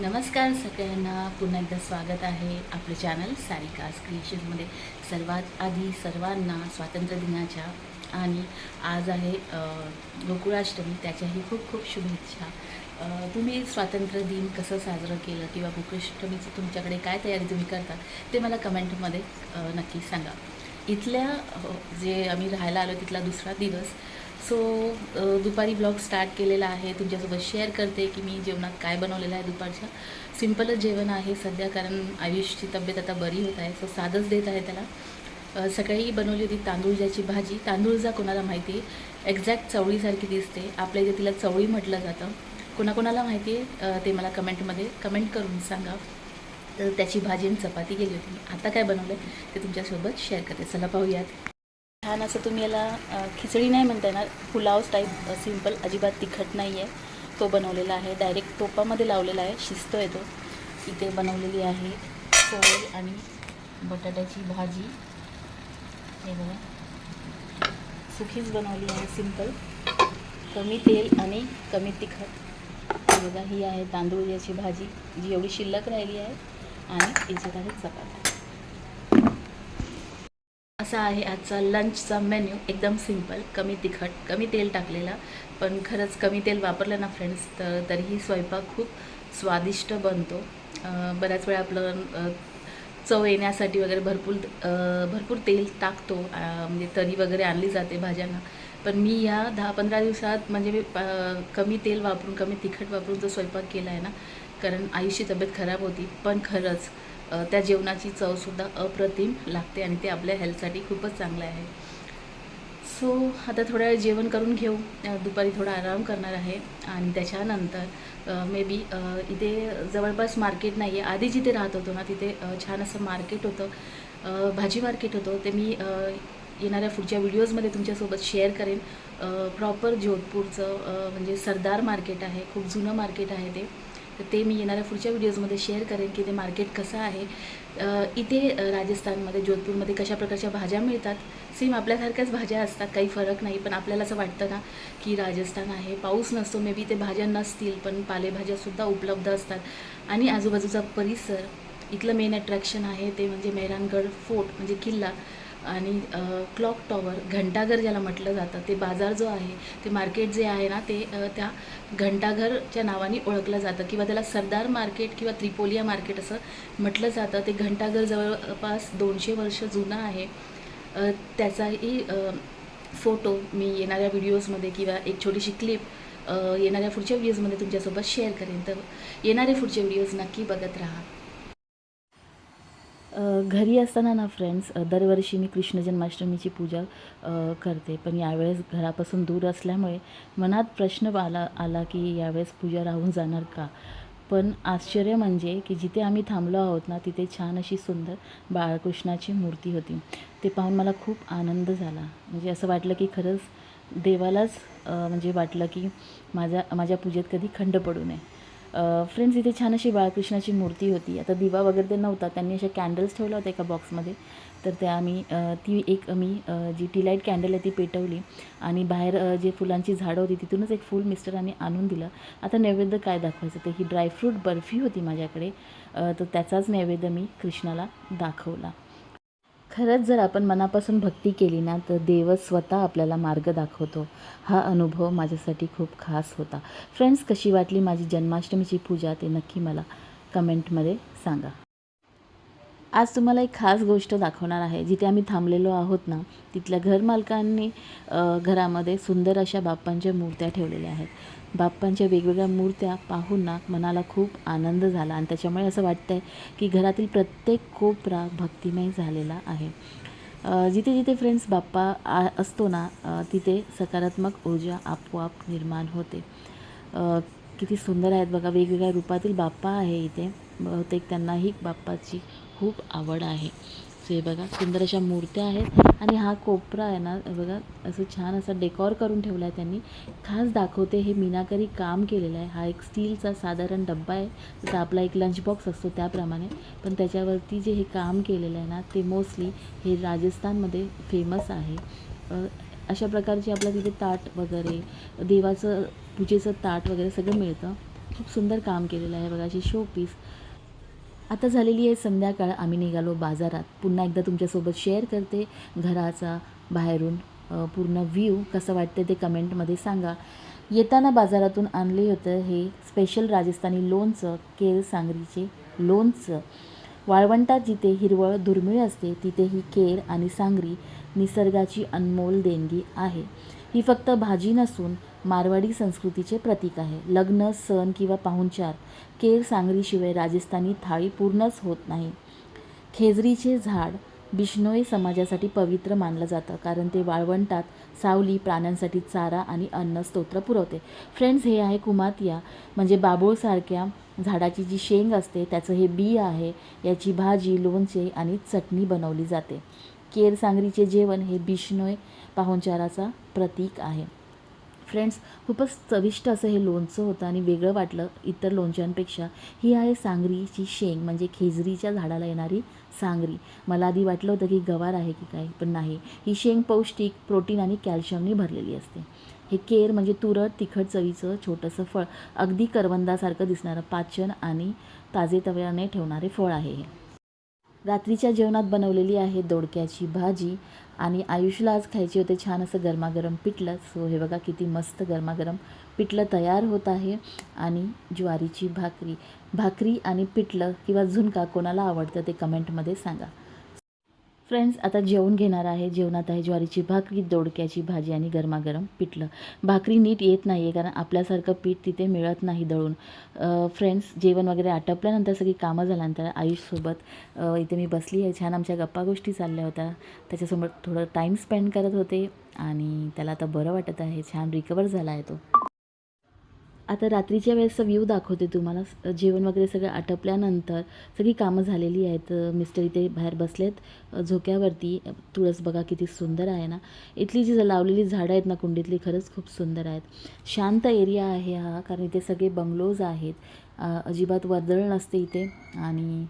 नमस्कार सगळ्यांना. पुन्हा एकदा स्वागत आहे आपलं चॅनल सारिकास क्रिएशनमध्ये सर्वात आधी सर्वांना स्वातंत्र्य दिनाच्या आणि आज आहे गोकुळाष्टमी. त्याच्याही खूप खूप शुभेच्छा. तुम्ही स्वातंत्र्य दिन कसं साजरं केलं किंवा गोकुळाष्टमीचं तुमच्याकडे काय तयारी तुम्ही करता ते मला कमेंटमध्ये नक्की सांगा. इथल्या जे आम्ही राहायला आलो तिथला दुसरा दिवस सो दुपारी ब्लॉग स्टार्ट केलेला आहे. तुमच्यासोबत शेअर करते की मी जेवणात काय बनवलेलं आहे दुपारच्या. सिम्पलच जेवण आहे सध्या कारण आयुषची तब्येत आता बरी होत आहे. सो साधंच देत आहे त्याला. सकाळी बनवली होती तांदूळजाची भाजी. तांदूळजा कोणाला माहिती आहे? एक्झॅक्ट चवळीसारखी दिसते. आपल्या इथे तिला चवळी म्हटलं जातं. कोणाकोणाला माहिती आहे? ते मला कमेंटमध्ये कमेंट करून सांगा. तर त्याची भाजी आणि चपाती केली होती. आता काय बनवलं ते तुमच्यासोबत शेअर करते. चला पाहूयात. छान असं तुम्ही याला खिचडी नाही म्हणता येणार पुलाव टाईप सिंपल अजिबात तिखट नाही आहे तो बनवलेला आहे. डायरेक्ट तोपामध्ये लावलेला आहे. शिजतो येतो इथे बनवलेली आहे पोळी आणि बटाट्याची भाजी. हे बघा. सुखीच बनवली आहे. सिंपल कमी तेल आणि कमी तिखट. बघा ही आहे तांदूळ याची भाजी जी एवढी शिल्लक राहिली आहे. आणि याच्यात आहे चपाती. असा आहे आजचा लंचचा मेन्यू एकदम सिंपल कमी तिखट कमी तेल टाकलेला. पण खरंच कमी तेल वापरलं ना फ्रेंड्स तर तरीही स्वयंपाक खूप स्वादिष्ट बनतो. बऱ्याच वेळा आपलं चव येण्यासाठी वगैरे भरपूर भरपूर तेल टाकतो. म्हणजे तरी वगैरे आणली जाते भाज्यांना. पण मी या दहा पंधरा दिवसात म्हणजे मी कमी तेल वापरून कमी तिखट वापरून जो स्वयंपाक केला आहे ना कारण आईची तब्येत खराब होती. पण खरंच त्या जेवणाची चवसुद्धा अप्रतिम लागते आणि ते आपल्या हेल्थसाठी खूपच चांगलं आहे. सो आता थोड्या वेळ जेवण करून घेऊ. दुपारी थोडा आराम करणार आहे आणि त्याच्यानंतर मे बी इथे जवळपास मार्केट नाही आहे आधी जिथे राहत होतो ना तिथे छान असं मार्केट होतं. भाजी मार्केट होतं. ते मी येणाऱ्या पुढच्या व्हिडिओजमध्ये तुमच्यासोबत शेअर करेन. प्रॉपर जोधपूरचं म्हणजे सरदार मार्केट आहे. खूप जुनं मार्केट आहे ते. तर ते मी येणाऱ्या पुढच्या व्हिडिओजमध्ये शेअर करेन की ते मार्केट कसं आहे. इथे राजस्थानमध्ये जोधपूरमध्ये कशा प्रकारच्या भाज्या मिळतात. सेम आपल्यासारख्याच भाज्या असतात काही फरक नाही. पण आपल्याला असं वाटतं ना की राजस्थान आहे? पाऊस नसतो मे बी ते भाज्या नसतील पण पालेभाज्यासुद्धा उपलब्ध असतात. आणि आजूबाजूचा परिसर इथलं मेन अट्रॅक्शन आहे ते म्हणजे मेहरानगड फोर्ट म्हणजे किल्ला. आणि क्लॉक टॉवर घंटाघर ज्याला म्हटलं जातं ते बाजार जो आहे ते मार्केट जे आहे ना ते त्या घंटाघरच्या नावाने ओळखलं जातं. किंवा त्याला सरदार मार्केट किंवा त्रिपोलिया मार्केट असं म्हटलं जातं. ते घंटाघर जवळपास दोनशे वर्ष जुनं आहे. त्याचाही फोटो मी येणाऱ्या व्हिडिओजमध्ये किंवा एक छोटीशी क्लिप येणाऱ्या पुढच्या व्हिडिओजमध्ये तुमच्यासोबत शेअर करेन. तर येणारे पुढचे व्हिडिओज नक्की बघत राहा. घरी असताना ना फ्रेंड्स दरवर्षी मी कृष्ण जन्माष्टमीची पूजा करते. पण यावेळेस घरापासून दूर असल्यामुळे मनात प्रश्न आला आला की यावेळेस पूजा राहून जाणार का? पण आश्चर्य म्हणजे की जिथे आम्ही थांबलो आहोत ना तिथे छान अशी सुंदर बाळकृष्णाची मूर्ती होती. ते पाहून मला खूप आनंद झाला. म्हणजे असं वाटलं की खरंच देवालाच म्हणजे वाटलं की माझ्या माझ्या पूजेत कधी खंड पडू नये. फ्रेंड्स इथे छान अशी बाळकृष्णाची मूर्ती होती. आता दिवा वगैरे ते नव्हता. त्यांनी अशा कॅन्डल्स ठेवल्या होत्या एका बॉक्समध्ये तर त्या आम्ही ती एक मी जी टी लाइट कॅन्डल आहे ती पेटवली आणि बाहेर जे फुलांची झाडं होती तिथूनच एक फूल मिस्टरांनी आणून दिलं. आता नैवेद्य काय दाखवायचं? ते ही ड्रायफ्रूट बर्फी होती माझ्याकडे. तर त्याचाच नैवेद्य मी कृष्णाला दाखवला. खरंच जर आपण मनापासून भक्ती केली ना तर देवच स्वतः आपल्याला मार्ग दाखवतो. हा अनुभव माझ्यासाठी खूप खास होता. फ्रेंड्स कशी वाटली माझी जन्माष्टमीची पूजा ते नक्की मला कमेंटमध्ये सांगा. आज तुम्हाला एक खास गोष्ट दाखवणार आहे. जिथे आम्ही थांबलेलो आहोत ना तिथल्या घरमालकांनी घरामध्ये सुंदर अशा बाप्पांच्या मूर्त्या ठेवलेल्या आहेत. बाप्पांच्या वेगवेगळ्या मूर्त्या पाहून ना मनाला खूप आनंद झाला. आणि त्याच्यामुळे असं वाटतं आहे की घरातील प्रत्येक कोपरा भक्तिमय झालेला आहे. जिथे जिथे फ्रेंड्स बाप्पा आ असतो ना तिथे सकारात्मक ऊर्जा आपोआप निर्माण होते. किती सुंदर आहेत बघा वेगवेगळ्या रूपातील बाप्पा आहे इथे. बहुतेक त्यांनाही बाप्पाची खूप आवड आहे. हे बघा सुंदर अशा मूर्त्या आहेत. आणि हा कोपरा आहे ना बघा असं छान असा डेकॉर करून ठेवला आहे त्यांनी. खास दाखवते हे मीनाकरी काम केलेलं आहे. हा एक स्टीलचा साधारण डब्बा आहे. जसा आपला एक लंच बॉक्स असतो त्याप्रमाणे. पण त्याच्यावरती जे हे काम केलेलं आहे ना ते मोस्टली हे राजस्थानमध्ये फेमस आहे. अशा प्रकारचे आपल्या तिथे ताट वगैरे देवाचं पूजेचं ताट वगैरे सगळं मिळतं. खूप सुंदर काम केलेलं आहे. बघा अशी शो पीस आता झालेली आहे संध्याकाळ. आम्ही निघालो बाजारात. पुन्हा एकदा तुमच्यासोबत शेअर करते. घराचा बाहेरून पूर्ण व्ह्यू कसं वाटते ते कमेंटमध्ये सांगा. येताना बाजारातून आणले होतं हे स्पेशल राजस्थानी लोणचं केर सांगरीचे लोणचं. वाळवंटात जिथे हिरवळ दुर्मिळ असते तिथे ही केर आणि सांगरी निसर्गाची अनमोल देणगी आहे. ही फक्त भाजी नसून मारवाडी संस्कृतीचे प्रतीक आहे. लग्न सण किंवा पाहुणचार केर सांगरीशिवाय राजस्थानी थाळी पूर्णच होत नाही. खेजरीचे झाड बिश्नोई समाजासाठी पवित्र मानलं जातं कारण ते वाळवंटात सावली प्राण्यांसाठी चारा आणि अन्न स्तोत्र पुरवते. फ्रेंड्स हे आहे कुमातिया. म्हणजे बाबोळसारख्या झाडाची जी शेंग असते त्याचं हे बी आहे. याची भाजी लोणचे आणि चटणी बनवली जाते. केर सांगरीचे जेवण हे बिश्नोय पाहुणचाराचा प्रतीक आहे. फ्रेंड्स खूपच चविष्ट असं हे लोणचं होतं आणि वेगळं वाटलं इतर लोणच्यांपेक्षा. ही आहे सांगरीची शेंग म्हणजे खेजरीच्या झाडाला येणारी सांगरी. मला आधी वाटलं होतं की गवार आहे की काय पण नाही. ही शेंग पौष्टिक प्रोटीन आणि कॅल्शियमने भरलेली असते. हे केर म्हणजे तुरट तिखट चवीचं छोटंसं फळ. अगदी करवंदासारखं दिसणारं पाचन आणि ताजेतव्याने ठेवणारे फळ आहे हे. रात्रीच्या जेवणात बनवलेली आहे दोडक्याची भाजी. आणि आयुषला आज खायचे होते छान असं गरमागरम पिठलं. सो हे बघा किती मस्त गरमागरम पिठलं तयार होत आहे. आणि ज्वारीची भाकरी भाकरी आणि पिठलं किंवा झुणका कोणाला आवडतं ते कमेंटमध्ये सांगा. फ्रेंड्स आता जेवण घेणार आहे. जेवणात आहे ज्वारीची भाकरी दोडक्याची भाजी आणि गरमागरम पिठलं. भाकरी नीट येत नाही आहे कारण आपल्यासारखं पीठ तिथे मिळत नाही दळून. फ्रेंड्स जेवण वगैरे आटपल्यानंतर सगळी कामं झाल्यानंतर आयुषसोबत इथे मी बसली आहे. छान आमच्या गप्पा गोष्टी चालल्या होत्या. त्याच्यासोबत थोडं टाईम स्पेंड करत होते आणि त्याला आता बरं वाटत आहे. छान रिकवर झाला आहे तो. आता रात्रीच्या वेळेसचा व्ह्यू दाखवते तुम्हाला. जेवण वगैरे सगळं आटपल्यानंतर सगळी कामं झालेली आहेत. मिस्टर इथे बाहेर बसलेत. झोक्यावरती. तुळस बघा किती सुंदर आहे ना. इथली जी लावलेली झाडं आहेत ना कुंडीतली खरंच खूप सुंदर आहेत. शांत एरिया आहे हा कारण इथे सगळे बंगलोज आहेत. अजिबात वर्दळ नसते इथे. आणि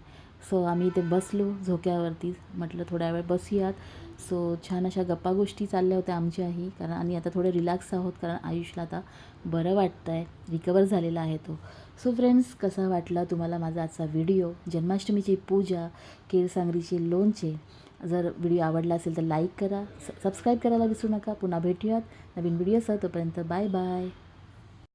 सो आम्ही इथे बसलो झोक्यावरती म्हटलं थोड्या वेळ बसूयात. सो छान अशा गप्पा गोष्टी चालल्या होत्या आमच्याही कारण आणि आता थोडे रिलॅक्स आहोत कारण आयुषला आता बरं वाटतं आहे रिकवर झालेला आहे तो. सो फ्रेंड्स कसा वाटला तुम्हाला माझा आजचा व्हिडिओ जन्माष्टमीची पूजा केरसांगरीचे लोणचे. जर व्हिडिओ आवडला असेल तर लाईक करा स सबस्क्राईब करायला विसरू नका. पुन्हा भेटूयात नवीन व्हिडिओसह तोपर्यंत बाय बाय